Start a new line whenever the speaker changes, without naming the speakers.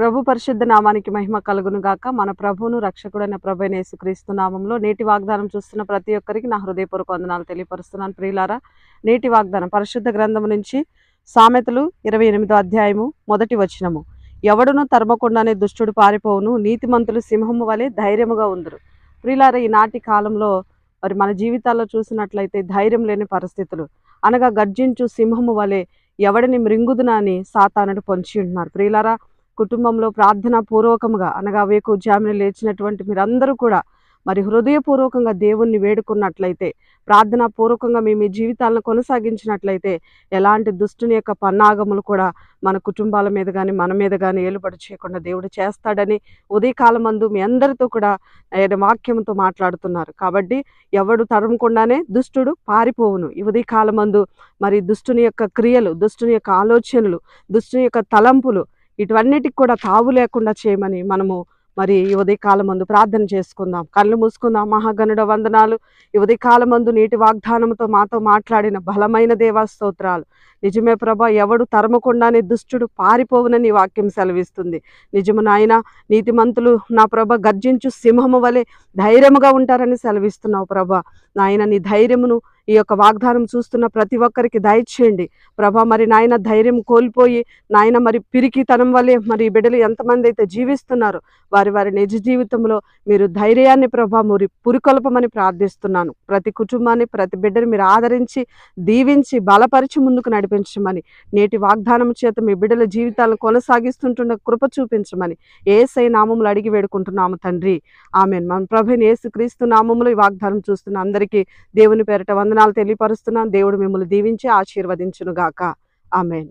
ప్రభు పరిశుద్ధ నామానికి మహిమ కలుగును గాక. మన ప్రభువును రక్షకుడైన ప్రభు అయిన యేసుక్రీస్తు నామంలో నేటి వాగ్దానం చూస్తున్న ప్రతి ఒక్కరికి నా హృదయపూర్వక వందనాలు తెలియపరుస్తున్నాను ప్రియులారా. నేటి వాగ్దానం పరిశుద్ధ గ్రంథం నుంచి సామెతలు ఇరవై ఎనిమిదో అధ్యాయము మొదటి వచనము. ఎవడును తరమకుండానే దుష్టుడు పారిపోవును నీతిమంతులు సింహము వలె ధైర్యముగా ఉందరు. ప్రియులారా ఈనాటి కాలంలో మరి మన జీవితాల్లో చూసినట్లయితే ధైర్యం లేని పరిస్థితులు. అనగా గర్జించు సింహము వలె ఎవడిని మృంగుదునని అని సాతానుడు పొంచి ఉంటున్నారు. ప్రియులారా కుటుంబంలో ప్రార్థన పూర్వకంగా అనగా వేకు జామిన లేచినటువంటి మీరందరూ కూడా మరి హృదయపూర్వకంగా దేవుణ్ణి వేడుకున్నట్లయితే ప్రార్థనా పూర్వకంగా మీ మీ జీవితాలను కొనసాగించినట్లయితే ఎలాంటి దుష్టుని యొక్క పన్నాగములు కూడా మన కుటుంబాల మీద కానీ మన మీద కానీ ఏలుబడి చేయకుండా దేవుడు చేస్తాడని ఉదయకాలం మందు మీ అందరితో కూడా ఆయన వాక్యంతో మాట్లాడుతున్నారు. కాబట్టి ఎవడు తరమకుండానే దుష్టుడు పారిపోవును. ఈ ఉదయకాలం మందు మరి దుష్టుని యొక్క క్రియలు దుష్టుని యొక్క ఆలోచనలు దుష్టుని యొక్క తలంపులు ఇటువన్నిటికి కూడా తావు లేకుండా చేయమని మనము మరి ఈ ఉదయకాలం మందు ప్రార్థన చేసుకుందాం. కళ్ళు మూసుకుందాం. మహాగణుడ వందనాలు. ఈ ఉదయకాలం మందు నీటి వాగ్దానంతో మాతో మాట్లాడిన బలమైన దేవా స్తోత్రాలు. నిజమే ప్రభా ఎవడు తరమకుండానే దుష్టుడు పారిపోవునని వాక్యం సెలవిస్తుంది. నిజము నాయన నీతిమంతులు నా ప్రభ గర్జించు సింహము వలె ధైర్యముగా ఉంటారని సెలవిస్తున్నావు ప్రభ. నాయన నీ ధైర్యమును ఈ యొక్క వాగ్దానం చూస్తున్న ప్రతి ఒక్కరికి దయచేయండి. ప్రభా మరి నాయన ధైర్యం కోల్పోయి నాయన మరి పిరికితనం వల్లే మరి బిడ్డలు ఎంతమంది అయితే జీవిస్తున్నారు వారి వారి నిజ జీవితంలో మీరు ధైర్యాన్ని ప్రభా మురి పురికొల్పమని ప్రార్థిస్తున్నాను. ప్రతి కుటుంబాన్ని ప్రతి బిడ్డని మీరు ఆదరించి దీవించి బలపరిచి ముందుకు నడిపించమని నేటి వాగ్దానం చేత మీ బిడ్డల జీవితాలను కొనసాగిస్తుంటున్న కృప చూపించమని ఏసై నామములు అడిగి వేడుకుంటున్నాము తండ్రి. ఆమె మన ప్రభుని యేసుక్రీస్తు నామములు ఈ వాగ్దానం చూస్తున్న అందరికీ దేవుని పేరిట వందనాలు తెలియపరుస్తున్నాను దేవుడు మిమ్మల్ని దీవించి ఆశీర్వదించునుగాక. ఆమెన్.